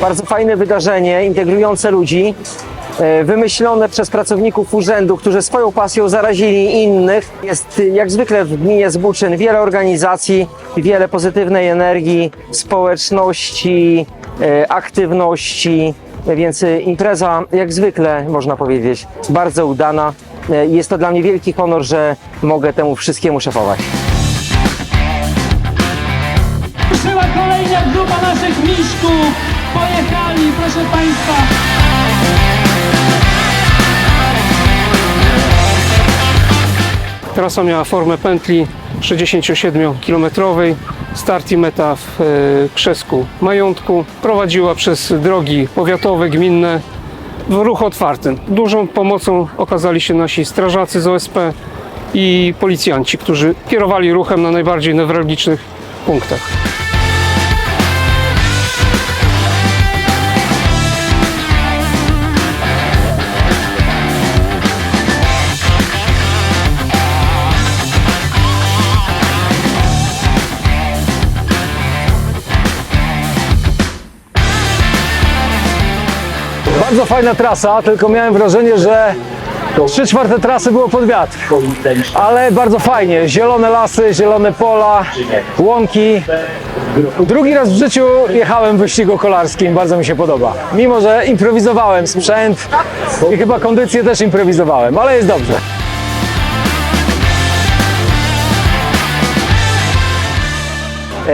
Bardzo fajne wydarzenie, integrujące ludzi, e, wymyślone przez pracowników urzędu, którzy swoją pasją zarazili innych. Jest jak zwykle w gminie Zbuczyn wiele organizacji, wiele pozytywnej energii, społeczności, e, aktywności, więc y, impreza jak zwykle można powiedzieć bardzo udana. E, Jest to dla mnie wielki honor, że mogę temu wszystkiemu szefować. Ruszyła kolejna grupa naszych miszków. Pojechali, proszę Państwa. Trasa miała formę pętli 67-kilometrowej. Start i meta w e, Krzesku Majątku. Prowadziła przez drogi powiatowe, gminne w ruchu otwartym. Dużą pomocą okazali się nasi strażacy z OSP i policjanci, którzy kierowali ruchem na najbardziej newralgicznych punktach. Bardzo fajna trasa, tylko miałem wrażenie, że trzy czwarte trasy było pod wiatr. Ale bardzo fajnie. Zielone lasy, zielone pola, łąki. Drugi raz w życiu jechałem w wyścigu kolarskim, bardzo mi się podoba. Mimo, że improwizowałem sprzęt i chyba kondycję też improwizowałem, ale jest dobrze.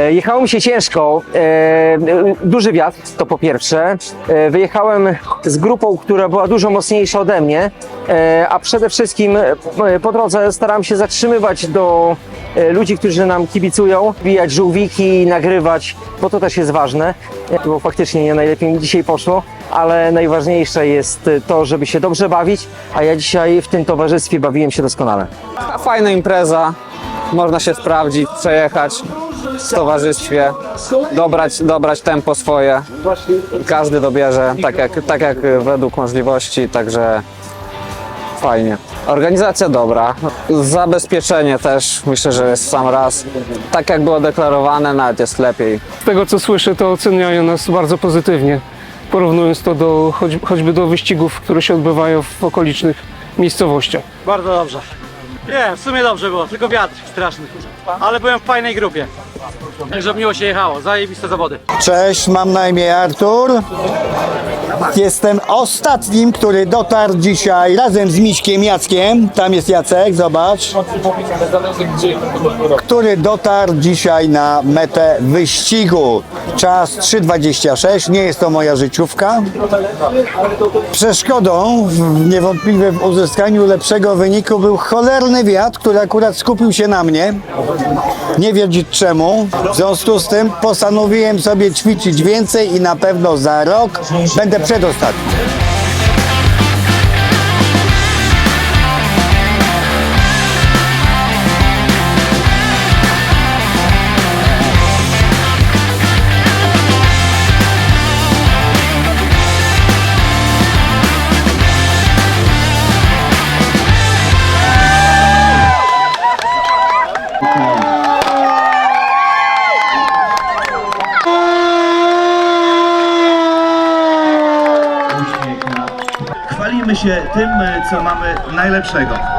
Jechało mi się ciężko. E, Duży wiatr, to po pierwsze. E, Wyjechałem z grupą, która była dużo mocniejsza ode mnie, E, a przede wszystkim e, po drodze starałem się zatrzymywać do e, ludzi, którzy nam kibicują, bijać żółwiki, nagrywać, bo to też jest ważne. E, Bo faktycznie nie najlepiej mi dzisiaj poszło, ale najważniejsze jest to, żeby się dobrze bawić, a ja dzisiaj w tym towarzystwie bawiłem się doskonale. Fajna impreza, można się sprawdzić, przejechać w towarzystwie, dobrać, dobrać tempo swoje. Każdy dobierze tak jak, tak jak według możliwości, także fajnie. Organizacja dobra, zabezpieczenie też myślę, że jest sam raz. Tak jak było deklarowane, nawet jest lepiej. Z tego co słyszę, to oceniają nas bardzo pozytywnie, porównując to do, choć, choćby do wyścigów, które się odbywają w okolicznych miejscowościach. Bardzo dobrze. Nie, w sumie dobrze było, tylko wiatr straszny. Ale byłem w fajnej grupie. Także miło się jechało, zajebiste zawody. Cześć, mam na imię Artur. Jestem ostatnim, który dotarł dzisiaj razem z Miśkiem Jackiem. Tam jest Jacek, zobacz. Który dotarł dzisiaj na metę wyścigu. Czas 3.26, nie jest to moja życiówka. Przeszkodą w- niewątpliwie w uzyskaniu lepszego wyniku był cholerny wiatr, który akurat skupił się na mnie. Nie wiedzieć czemu. W związku z tym postanowiłem sobie ćwiczyć więcej i na pewno za rok będę przedostatni. Chwalimy się tym, co mamy najlepszego.